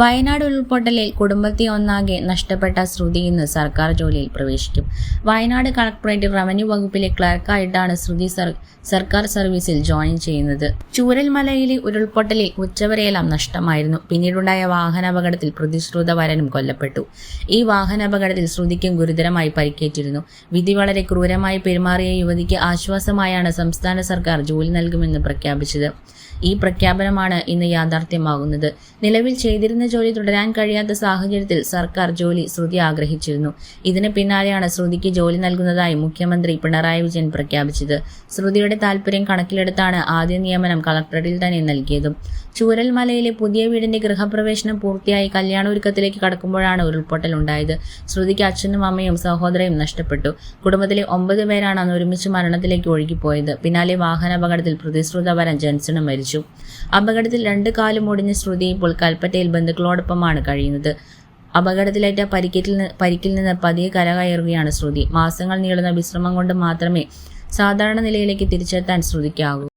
വയനാട് ഉരുൾപൊട്ടലിൽ കുടുംബത്തെ ഒന്നാകെ നഷ്ടപ്പെട്ട ശ്രുതി ഇന്ന് സർക്കാർ ജോലിയിൽ പ്രവേശിക്കും. വയനാട് കളക്ടറേറ്റ് റവന്യൂ വകുപ്പിലെ ക്ലർക്കായിട്ടാണ് ശ്രുതി സർക്കാർ സർവീസിൽ ജോയിൻ ചെയ്യുന്നത്. ചൂരൽമലയിലെ ഉരുൾപൊട്ടലിൽ ഉച്ചവരെയെല്ലാം നഷ്ടമായിരുന്നു. പിന്നീടുണ്ടായ വാഹനാപകടത്തിൽ പ്രതിശ്രുത വരനും കൊല്ലപ്പെട്ടു. ഈ വാഹനാപകടത്തിൽ ശ്രുതിക്കും ഗുരുതരമായി പരിക്കേറ്റിരുന്നു. വിധി വളരെ ക്രൂരമായി പെരുമാറിയ യുവതിക്ക് ആശ്വാസമായാണ് സംസ്ഥാന സർക്കാർ ജോലി നൽകുമെന്ന് പ്രഖ്യാപിച്ചത്. ഈ പ്രഖ്യാപനമാണ് ഇന്ന് യാഥാർത്ഥ്യമാകുന്നത്. നിലവിൽ ചെയ്തിരുന്ന ജോലി തുടരാൻ കഴിയാത്ത സാഹചര്യത്തിൽ സർക്കാർ ജോലി ശ്രുതി ആഗ്രഹിച്ചിരുന്നു. ഇതിന് പിന്നാലെയാണ് ശ്രുതിക്ക് ജോലി നൽകുന്നതായി മുഖ്യമന്ത്രി പിണറായി വിജയൻ പ്രഖ്യാപിച്ചത്. ശ്രുതിയുടെ താൽപര്യം കണക്കിലെടുത്താണ് ആദ്യ നിയമനം കളക്ടറേറ്റിൽ തന്നെ നൽകിയതും. ചൂരൽമലയിലെ പുതിയ വീടിന്റെ ഗൃഹപ്രവേശനം പൂർത്തിയായി കല്യാണൊരുക്കത്തിലേക്ക് കടക്കുമ്പോഴാണ് ഉരുൾപൊട്ടൽ ഉണ്ടായത്. ശ്രുതിക്ക് അച്ഛനും അമ്മയും സഹോദരയും നഷ്ടപ്പെട്ടു. കുടുംബത്തിലെ ഒമ്പത് പേരാണ് അന്ന് ഒരുമിച്ച് മരണത്തിലേക്ക് ഒഴുകിപ്പോയത്. പിന്നാലെ വാഹനാപകടത്തിൽ പ്രതിശ്രുത വരൻ ജൻസണും മരിച്ചു. അപകടത്തിൽ രണ്ട് കാലും ഒടിഞ്ഞ ശ്രുതി ഇപ്പോൾ കൽപ്പറ്റയിൽ ബന്ധുക്കളോടൊപ്പമാണ് കഴിയുന്നത്. അപകടത്തിലേറ്റ പരിക്കേറ്റിൽ നിന്ന് പരിക്കിൽ നിന്ന് പതിയെ കരകയറുകയാണ് ശ്രുതി. മാസങ്ങൾ നീളുന്ന വിശ്രമം കൊണ്ട് മാത്രമേ സാധാരണ നിലയിലേക്ക് തിരിച്ചെത്താൻ ശ്രുതിക്കാകൂ